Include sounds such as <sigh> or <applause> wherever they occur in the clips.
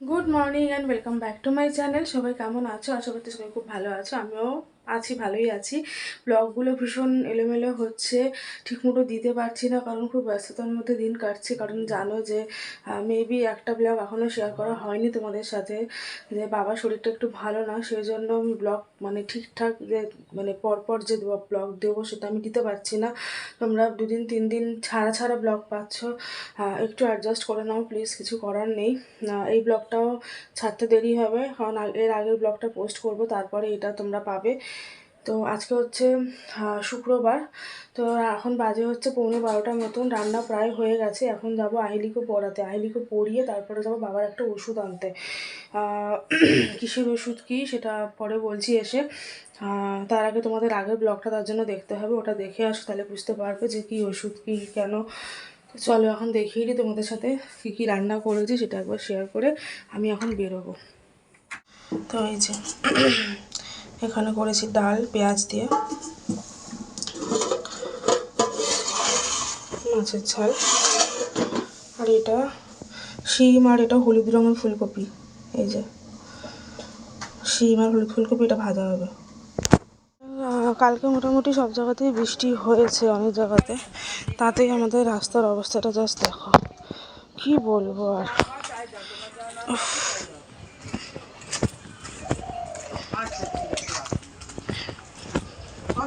Good morning and welcome back to my channel সবাই কেমন আছো? আশা করতে সবাই খুব ভালো আছো। আমিও আছি, ভালোই আছি। ব্লগগুলো ভীষণ এলোমেলো হচ্ছে, ঠিকমতো দিতে পারছি না, কারণ খুব ব্যস্ততার মধ্যে দিন কাটছে। কারণ জানো যে মেবি একটা ব্লগ এখনও শেয়ার করা হয়নি তোমাদের সাথে, যে বাবার শরীরটা একটু ভালো না সেই জন্য আমি ব্লগ মানে ঠিকঠাক যে মানে পরপর যে ব্লগ দেবো সেটা আমি দিতে পারছি না। তোমরা দুদিন তিন দিন ছাড়া ছাড়া ব্লগ পাচ্ছ একটু অ্যাডজাস্ট করে নাও প্লিজ কিছু করার নেই। এই ব্লগটাও ছাড়তে দেরি হবে, কারণ এর আগের ব্লগটা পোস্ট করব, তারপরে এটা তোমরা পাবে। তো আজকে হচ্ছে শুক্রবার। তো এখন বাজে হচ্ছে পৌনে বারোটার মতন, রান্না প্রায় হয়ে গেছে। এখন যাব আহিলিকে পড়াতে। আহিলিকে পড়িয়ে তারপরে যাব বাবার একটা ওষুধ আনতে। <clears throat> কিসের ওষুধ কী সেটা পরে বলছি এসে। তার আগে তোমাদের আগের ব্লগটা তার জন্য দেখতে হবে। ওটা দেখে আসো, তাহলে বুঝতে পারবে যে কী ওষুধ কী, কেন। চলো এখন দেখিয়ে দিই তোমাদের সাথে কী কী রান্না করেছি, সেটা একবার শেয়ার করে আমি এখন বেরোবো। তো এই যে <clears throat> এখানে করেছি ডাল, পেঁয়াজ দিয়ে। মাছের ঝাল। আর এটা শিম আর এটা হলুদ রঙের ফুলকপি। এই যে, শিম আর হলুদ ফুলকপি, এটা ভাজা হবে। কালকে মোটামুটি সব জায়গাতেই বৃষ্টি হয়েছে অনেক জায়গাতে। তাতেই আমাদের রাস্তার অবস্থাটা জাস্ট দেখো। কি বলব আর?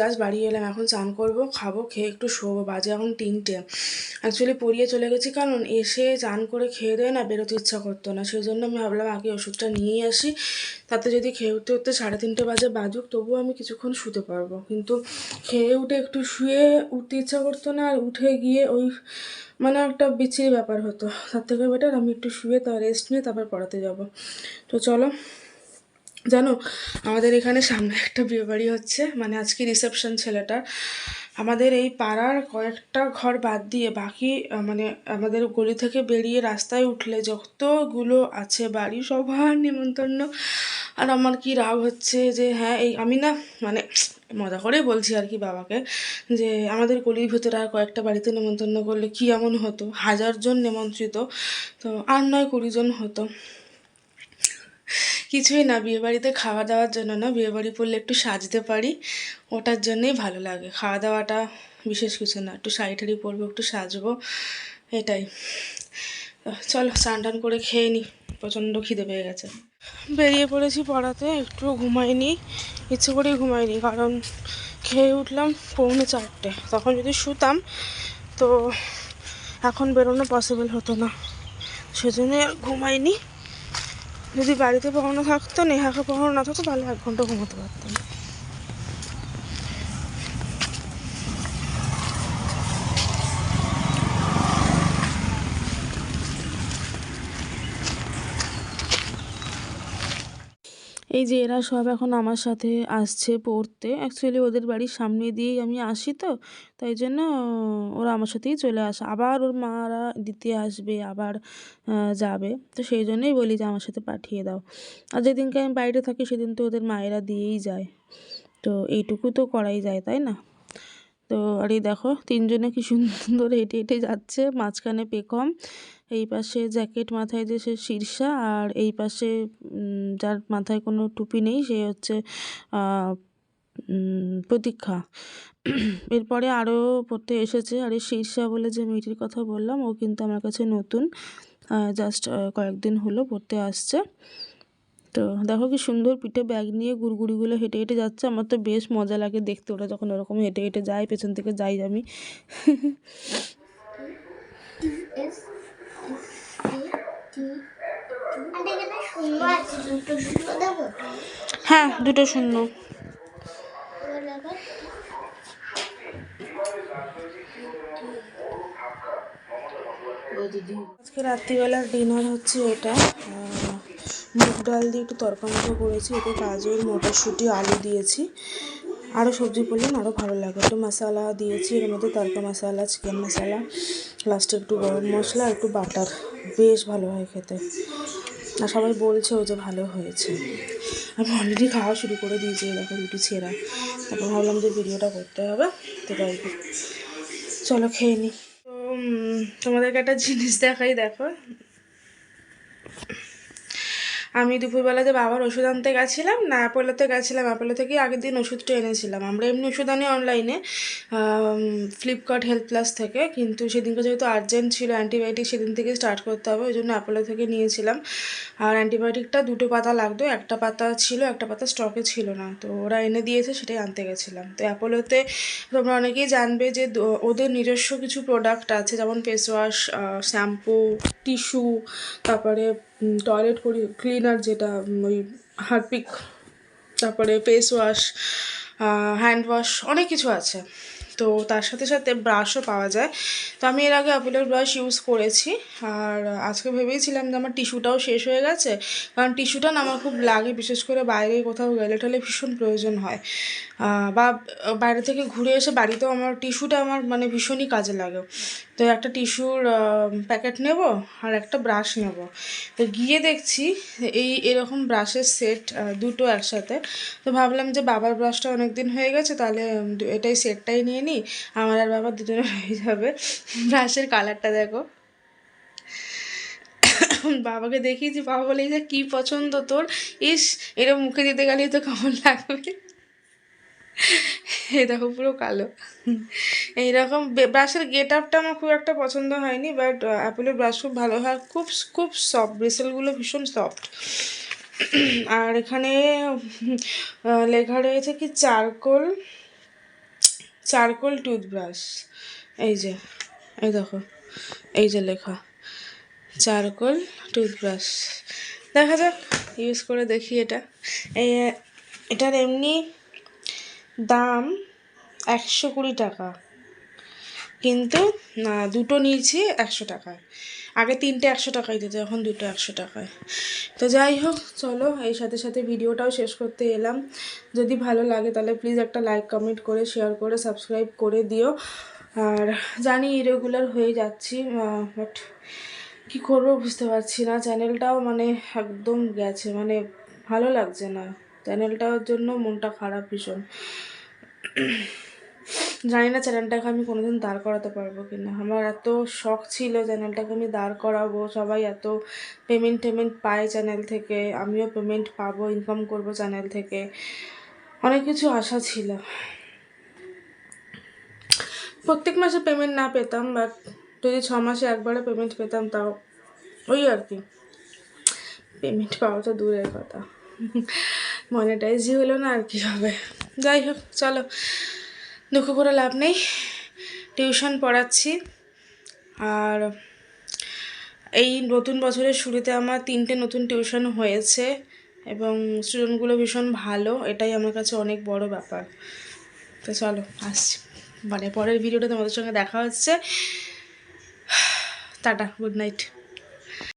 জাস্ট বাড়ি এলাম, এখন চান করব, খাব, খেয়ে একটু শোবো, বাজে এখন তিনটে। অ্যাকচুয়ালি পড়িয়ে চলে গেছি, কারণ এসে চান করে খেয়ে দেয় না বেরোতে ইচ্ছা করতো না সেই জন্য আমি ভাবলাম আগে ওষুধটা নিয়েই আসি। তাতে যদি খেয়ে উঠতে উঠতে সাড়ে তিনটে বাজে বাজুক, তবুও আমি কিছুক্ষণ শুতে পারব। কিন্তু খেয়ে উঠে একটু শুয়ে উঠতে ইচ্ছা করতো না, আর উঠে গিয়ে ওই মানে একটা বিচ্ছিরি ব্যাপার হতো। তার থেকে বেটার আমি একটু শুয়ে তা রেস্ট নিয়ে তারপর পড়াতে যাব। তো চলো। জানো, আমাদের এখানে সামনে একটা বিয়ে বাড়ি হচ্ছে মানে আজকে রিসেপশন ছেলেটার আমাদের এই পাড়ার কয়েকটা ঘর বাদ দিয়ে বাকি মানে আমাদের গলি থেকে বেরিয়ে রাস্তায় উঠলে যতগুলো আছে, বাড়ি সবার নিমন্ত্রণ। আর আমার কি রাগ হচ্ছে যে হ্যাঁ এই আমি না মানে মজা করেই বলছি আর কি বাবাকে, যে আমাদের গলির ভেতরে আর কয়েকটা বাড়িতে নেমন্তন্ন করলে কি এমন হতো? হাজার জন নিমন্ত্রিত, তো আর নয় কুড়ি জন হতো। কিছুই না, বিয়েবাড়িতে খাওয়া দাওয়ার জন্য না, বিয়েবাড়ি পড়লে একটু সাজতে পারি, ওটার জন্যই ভালো লাগে। খাওয়া দাওয়াটা বিশেষ কিছু না, একটু শাড়ি টাড়ি পরবো, একটু সাজবো, এটাই। চলো স্নান টান করে খেয়ে নিই প্রচণ্ড খিদে পেয়ে গেছে। বেরিয়ে পড়েছি পড়াতে, একটু ঘুমাইনি, ইচ্ছে করেই ঘুমাইনি, কারণ খেয়ে উঠলাম পৌনে চারটে। তখন যদি শুতাম, তো এখন বেরোনো পসিবল হতো না। সেজন্য ঘুমাইনি। যদি বাড়িতে পড়ানো থাকতো নেহাকে পড়ানো না থাকতো তাহলে এক ঘণ্টা ঘুমোতে পারতাম। এই যে এরা সব এখন আমার সাথে আসছে পড়তে অ্যাকচুয়ালি ওদের বাড়ির সামনে দিয়েই আমি আসি তো, তাই জন্য ওরা আমার সাথেই চলে আসে। আবার ওর মারা দিতে আসবে, আবার যাবে। তো সেই জন্যই বলি যে আমার সাথে পাঠিয়ে দাও। আর যেদিনকে আমি বাইরে থাকি সেদিন তো ওদের মায়েরা দিয়েই যায়। তো এইটুকু তো করাই যায়, তাই না? তো আর এই দেখো, তিনজনে কি সুন্দর হেঁটে হেঁটে যাচ্ছে, মাঝখানে পেকম এই পাশে জ্যাকেট মাথায় যে সে শীর্ষা আর এই পাশে যার মাথায় কোনো টুপি নেই, সে হচ্ছে প্রতীক্ষা। এরপরে আরও পড়তে এসেছে, আর এই শীর্ষা বলে যে মেয়েটির কথা বললাম, ও কিন্তু আমার কাছে নতুন জাস্ট কয়েকদিন হলো পড়তে আসছে। তো দেখো কি সুন্দর পিঠে ব্যাগ নিয়ে গুড়গুড়িগুলো হেঁটে হেঁটে যাচ্ছে, আমার তো বেশ মজা লাগে দেখতে, ওরা যখন ওরকম হেঁটে হেঁটে যায়, পেছন থেকে যাই আমি আমাদের এখানে শূন্য আছে দুটো শূন্য দেবো হ্যাঁ দুটো শূন্য। আজকে রাত্রিবেলার ডিনার হচ্ছে এটা। মুগ ডাল দিয়ে একটু তরকা মতো করেছি, এতে গাজর, মটরশুঁটি, আলু দিয়েছি। আরও সবজি করলেন আরও ভালো লাগে একটু মশলা দিয়েছি, এর মধ্যে তরকা মশলা চিকেন মশলা লাস্টে একটু গরম মশলা, একটু বাটার বেশ ভালো হয় খেতে। আর সবাই বলছেও যে ভালো হয়েছে। আমি অলরেডি খাওয়া শুরু করে দিয়েছি দেখো রুটি ছেঁড়া। তারপর ভাবলাম যে ভিডিওটা করতে হবে, তো তাই চলো খেয়ে নিই তো তোমাদেরকে একটা জিনিস দেখাই, দেখো। আমি দুপুরবেলাতে বাবার ওষুধ আনতে গেছিলাম, না অ্যাপোলোতে গেছিলাম, অ্যাপোলো থেকে আগের দিন ওষুধটা এনেছিলাম। আমরা এমনি ওষুধ আনি অনলাইনে ফ্লিপকার্ট হেলথ প্লাস থেকে, কিন্তু সেদিনকে যেহেতু আর্জেন্ট ছিল অ্যান্টিবায়োটিক সেদিন থেকে স্টার্ট করতে হবে, ওই জন্য অ্যাপোলো থেকে নিয়েছিলাম। আর অ্যান্টিবায়োটিকটা দুটো পাতা লাগতো, একটা পাতা ছিল, একটা পাতা স্টকে ছিল না, তো ওরা এনে দিয়েছে, সেটাই আনতে গেছিলাম। তো অ্যাপোলোতে তোমরা অনেকেই জানবে যে ওদের নিজস্ব কিছু প্রোডাক্ট আছে, যেমন ফেস ওয়াশ শ্যাম্পু টিস্যু তারপরে টয়লেট ক্লিনার যেটা ওই হারপিক, তারপরে ফেস ওয়াশ হ্যান্ড ওয়াশ অনেক কিছু আছে। তো তার সাথে সাথে ব্রাশও পাওয়া যায়। তো আমি এর আগে অ্যাপেলের ব্রাশ ইউজ করেছি। আর আজকে ভেবেইছিলাম যে আমার টিস্যুটাও শেষ হয়ে গেছে। কারণ টিস্যুটা না আমার খুব লাগে, বিশেষ করে বাইরে কোথাও গেলে টলে ভীষণ প্রয়োজন হয়। বা বাইরে থেকে ঘুরে এসে বাড়িতেও আমার টিস্যুটা আমার মানে ভীষণই কাজে লাগে। তো একটা টিস্যুর প্যাকেট নেব আর একটা ব্রাশ নেব। তো গিয়ে দেখছি এই এরকম ব্রাশের সেট দুটো একসাথে। তো ভাবলাম যে বাবার ব্রাশটা অনেক দিন হয়ে গেছে, তাহলে এটাই সেটটাই নিয়ে নিই। আমার আর বাবার দুজনে হয়ে যাবে। ব্রাশের কালারটা দেখো। বাবাকে দেখিয়েছি বাবা বলে যে কী পছন্দ তোর? ইস এটা মুখে দিতে গেলেই তো কেমন লাগবে। এই দেখো পুরো কালো। এইরকম ব্রাশের গেট আপটা আমার খুব একটা পছন্দ হয়নি বাট অ্যাপেলের ব্রাশ খুব ভালো হয়। খুব খুব সফট ব্রেসেলগুলো ভীষণ সফট আর এখানে লেখা রয়েছে কি চারকোল চারকোল টুথব্রাশ এই যে, এই দেখো, এই যে লেখা, চারকোল টুথব্রাশ দেখা যাক ইউজ করে দেখি এটা। এই এটার এমনি দাম একশো কুড়ি টাকা। কিন্তু, না, দুটো নিয়েছি একশো টাকায়। আগে তিনটে একশো টাকায় দিত, এখন দুটো একশো টাকায়। তো যাই হোক, চলো এই সাথে সাথে ভিডিওটাও শেষ করতে এলাম। যদি ভালো লাগে, তাহলে প্লিজ একটা লাইক কমেন্ট করে শেয়ার করে সাবস্ক্রাইব করে দিও। আর জানি ইরেগুলার হয়ে যাচ্ছি বাট কী করব বুঝতে পারছি না। চ্যানেলটাও মানে একদম গেছে মানে ভালো লাগছে না। চ্যানেলটার জন্য মনটা খারাপ ভীষণ। জানি না চ্যানেলটাকে আমি কোনোদিন দাঁড় করাতে পারব কি না আমার এত শখ ছিল চ্যানেলটাকে আমি দাঁড় করাবো। সবাই এত পেমেন্ট টেমেন্ট পায় চ্যানেল থেকে। আমিও পেমেন্ট পাবো ইনকাম করব চ্যানেল থেকে। অনেক কিছু আশা ছিল। প্রত্যেক মাসে পেমেন্ট না পেতাম বাট যদি ছ মাসে একবারে পেমেন্ট পেতাম তাও ওই আর কি। পেমেন্ট পাওয়া তো দূরের কথা। মনিটাইজই হলো না আর কি হবে। যাই হোক, চলো। দুঃখ করে লাভ নেই। টিউশন পড়াচ্ছি। আর এই নতুন বছরের শুরুতে আমার তিনটে নতুন টিউশন হয়েছে এবং স্টুডেন্টগুলো ভীষণ ভালো। এটাই আমার কাছে অনেক বড় ব্যাপার। তো চলো, আসছি। মানে পরের ভিডিওটা তোমাদের সঙ্গে দেখা হচ্ছে। <sighs> Tata good night